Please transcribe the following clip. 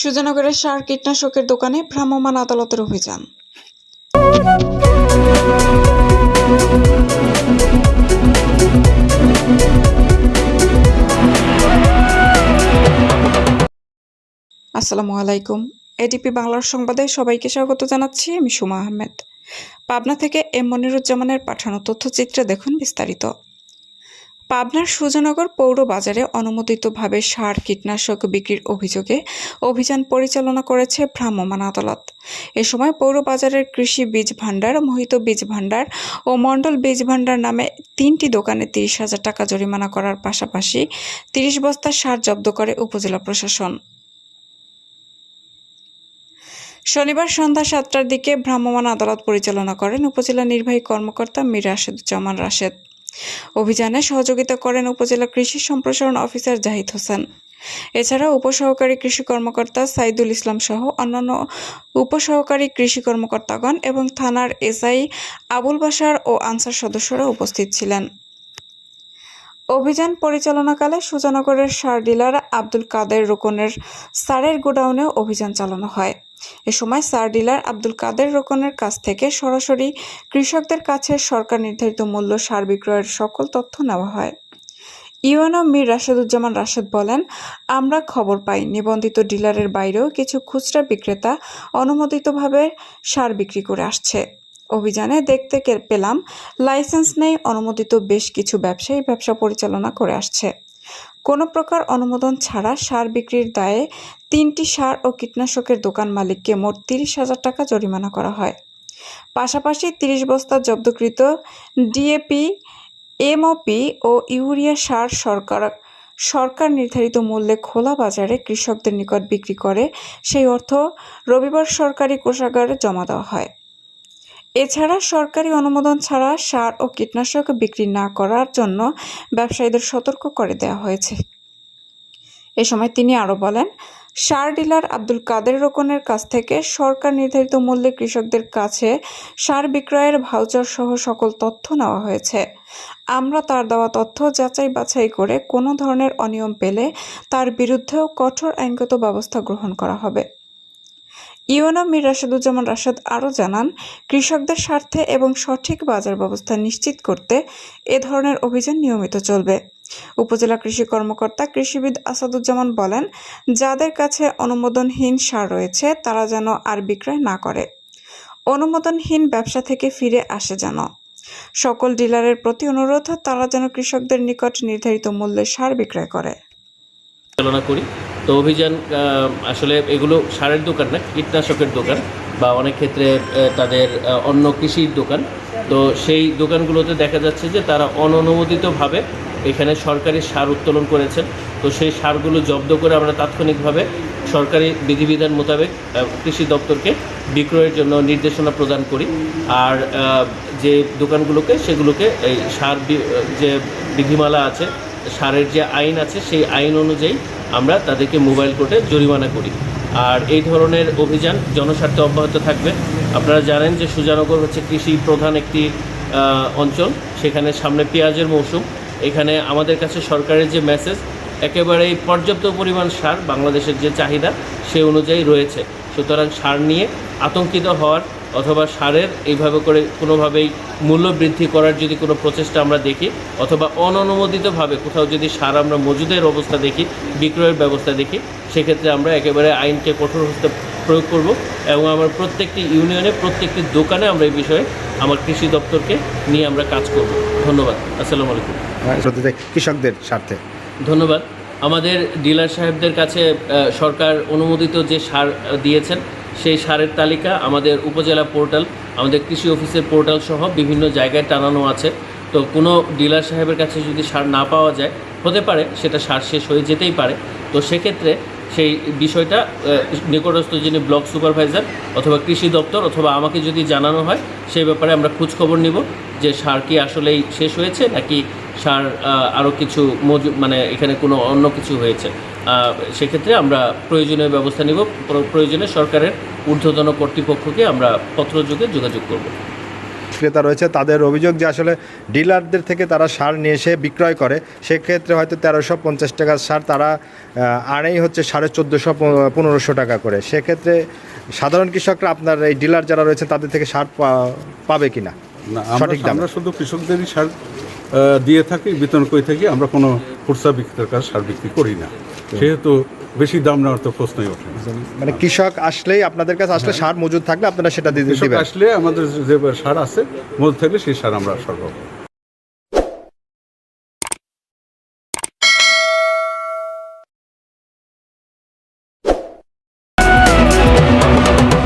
সুজানগরের সার কীটনাশকের দোকানে ভ্রাম্যমাণ আদালতের অভিযান। আসসালামু আলাইকুম। এডিপি বাংলার সংবাদে সবাইকে স্বাগত জানাচ্ছি, আমি সুমা আহমেদ। পাবনা থেকে এম মনিরুজ্জামানের পাঠানো তথ্যচিত্রে দেখুন বিস্তারিত। পাবনার সুজানগর পৌর বাজারে অনুমোদিতভাবে সার কীটনাশক বিক্রির অভিযোগে অভিযান পরিচালনা করেছে ভ্রাম্যমাণ আদালত। এ সময় পৌর বাজারের কৃষি বীজ ভাণ্ডার, মোহিত বীজ ভাণ্ডার ও মণ্ডল বীজ ভাণ্ডার নামে তিনটি দোকানে তিরিশ হাজার টাকা জরিমানা করার পাশাপাশি তিরিশ বস্তা সার জব্দ করে উপজেলা প্রশাসন। শনিবার সন্ধ্যা সাতটার দিকে ভ্রাম্যমাণ আদালত পরিচালনা করেন উপজেলা নির্বাহী কর্মকর্তা মীর রাশেদুজ্জামান রাশেদ। অভিযানে সহযোগিতা করেন উপজেলা কৃষি সম্প্রসারণ অফিসার জাহিদ হোসেন। এছাড়া উপসহকারী কৃষি কর্মকর্তা সাইদুল ইসলাম সহ অন্যান্য উপসহকারী কৃষি কর্মকর্তাগণ এবং থানার এসআই আবুল বাশার ও আনসার সদস্যরা উপস্থিত ছিলেন। অভিযান পরিচালনাকালে সুজানগরের সার ডিলার আব্দুল কাদের রোকনের সারের গোডাউনেও অভিযান চালানো হয়। এ সময় সার ডিলার আব্দুল কাদের রোকনের কাছ থেকে সরাসরি কৃষকদের কাছে সরকার নির্ধারিত মূল্য সার বিক্রয়ের সকল তথ্য নেওয়া হয়। ইউএনও মীর রাশেদুজ্জামান রাশেদ বলেন, আমরা খবর পাই, নিবন্ধিত ডিলারের বাইরেও কিছু খুচরা বিক্রেতা অনুমোদিতভাবে সার বিক্রি করে আসছে। অভিযানে দেখতে পেলাম, লাইসেন্স নেই, অনুমোদিত বেশ কিছু ব্যবসায়ী ব্যবসা পরিচালনা করে আসছে। কোনো প্রকার অনুমোদন ছাড়া সার বিক্রির দায়ে তিনটি সার ও কীটনাশকের দোকান মালিককে মোট তিরিশ হাজার টাকা জরিমানা করা হয়। পাশাপাশি তিরিশ বস্তা জব্দকৃত ডিএপি, এমওপি ও ইউরিয়া সার সরকার সরকার নির্ধারিত মূল্যে খোলা বাজারে কৃষকদের নিকট বিক্রি করে, সেই অর্থ রবিবার সরকারি কোষাগারে জমা দেওয়া হয়। এছাড়া সরকারি অনুমোদন ছাড়া সার ও কীটনাশক বিক্রি না করার জন্য ব্যবসায়ীদের সতর্ক করে দেওয়া হয়েছে। এ সময় তিনি আরও বলেন, সার ডিলার আব্দুল কাদের রোকনের কাছ থেকে সরকার নির্ধারিত মূল্যে কৃষকদের কাছে সার বিক্রয়ের ভাউচার সহ সকল তথ্য নেওয়া হয়েছে। আমরা তার দেওয়া তথ্য যাচাই বাছাই করে কোনো ধরনের অনিয়ম পেলে তার বিরুদ্ধেও কঠোর আইনগত ব্যবস্থা গ্রহণ করা হবে। ইউএনও মীর রাশেদুজ্জামান রাশেদ আরও জানান, কৃষকদের স্বার্থে এবং সঠিক বাজার ব্যবস্থা নিশ্চিত করতে এ ধরনের অভিযান নিয়মিত চলবে। উপজেলা কৃষি কর্মকর্তা কৃষিবিদ আসাদুজ্জামান বলেন, যাদের কাছে অনুমোদনহীন সার রয়েছে, তারা যেন আর বিক্রয় না করে। অনুমোদনহীন ব্যবসা থেকে ফিরে আসে যেন। সকল ডিলারের প্রতি অনুরোধ, তারা যেন কৃষকদের নিকট নির্ধারিত মূল্যে সার বিক্রয় করে। করি। তো অভিযান আসলে এগুলো সারের দোকান না, কীটনাশকের দোকান বা অনেক ক্ষেত্রে তাদের অন্য কৃষির দোকান। তো সেই দোকানগুলোতে দেখা যাচ্ছে যে তারা অননুমোদিতভাবে এখানে সরকারি সার উত্তোলন করেছেন। তো সেই সারগুলো জব্দ করে আমরা তাৎক্ষণিকভাবে সরকারি বিধিবিধান মোতাবেক কৃষি দপ্তরকে বিক্রয়ের জন্য নির্দেশনা প্রদান করি। আর যে দোকানগুলোকে, সেগুলোকে এই সার যে বিধিমালা আছে, সারের যে আইন আছে, সেই আইন অনুযায়ী আমরা তাদেরকে মোবাইল কোর্টে জরিমানা করি। আর এই ধরনের অভিযান জনস্বার্থে অব্যাহত থাকবে। আপনারা জানেন যে সুজানগর হচ্ছে কৃষি প্রধান একটি অঞ্চল। সেখানে সামনে পেঁয়াজের মৌসুম। এখানে আমাদের কাছে সরকারের যে মেসেজ একেবারেই পর্যাপ্ত পরিমাণ সার বাংলাদেশের যে চাহিদা, সে অনুযায়ী রয়েছে। সুতরাং সার নিয়ে আতঙ্কিত হওয়ার অথবা সারের এইভাবে করে কোনোভাবেই মূল্য বৃদ্ধি করার যদি কোনো প্রচেষ্টা আমরা দেখি অথবা অননুমোদিতভাবে কোথাও যদি সার আমরা মজুদের অবস্থা দেখি বিক্রয়ের ব্যবস্থা দেখি সেক্ষেত্রে আমরা একেবারে আইনকে কঠোর হস্তে প্রয়োগ করব এবং আমার প্রত্যেকটি ইউনিয়নে প্রত্যেকটি দোকানে আমরা এই বিষয়ে আমার কৃষি দপ্তরকে নিয়ে আমরা কাজ করব। ধন্যবাদ। আসসালামু আলাইকুম। শ্রদ্ধাতে কৃষকদের স্বার্থে। ধন্যবাদ। আমাদের ডিলার সাহেবদের কাছে সরকার অনুমোদিত যে সার দিয়েছেন, সেই সারের তালিকা আমাদের উপজেলা পোর্টাল, আমাদের কৃষি অফিসের পোর্টাল সহ বিভিন্ন জায়গায় টানানো আছে। তো কোনো ডিলার সাহেবের কাছে যদি সার না পাওয়া যায়, হতে পারে, সেটা সার শেষ হয়ে যেতেই পারে। তো সেক্ষেত্রে সেই বিষয়টা নিকটস্থ যিনি ব্লক সুপারভাইজার অথবা কৃষি দপ্তর অথবা আমাকে যদি জানানো হয়, সেই ব্যাপারে আমরা খোঁজখবর নিব যে সার কি আসলেই শেষ হয়েছে নাকি সার আরও কিছু মজু মানে এখানে কোনো অন্য কিছু হয়েছে। সেক্ষেত্রে আমরা প্রয়োজনীয় ব্যবস্থা নিব। প্রয়োজনে সরকারের ঊর্ধ্বতন কর্তৃপক্ষকে আমরা পত্রযোগে যোগাযোগ করব। ক্রেতা রয়েছে তাদের অভিযোগ যে আসলে ডিলারদের থেকে তারা সার নিয়ে এসে বিক্রয় করে। সেক্ষেত্রে হয়তো তেরোশো পঞ্চাশ টাকার সার তারা আনেই হচ্ছে সাড়ে চোদ্দোশো পনেরোশো টাকা করে। সেক্ষেত্রে সাধারণ কৃষকরা আপনার এই ডিলার যারা রয়েছে তাদের থেকে সার পাবে কিনা? না আমরা সঠিক দামে। আমরা শুধু কৃষকদেরই সার দিয়ে থাকি বিতরণ করে থাকি আমরা কোনো খুচরা বিক্রেতার কাছে সার বিক্রি করি না। সেহেতু বেশি দাম নেওয়ার তো প্রশ্নই ওঠে মানে কৃষক আসলেই আপনাদের কাছে আসলে সার মজুদ থাকলে আপনারা সেটা কৃষক দিবেন। আসলে আমাদের যে সার আছে মজুদ থাকলে সেই সার আমরা সরবরাহ করি।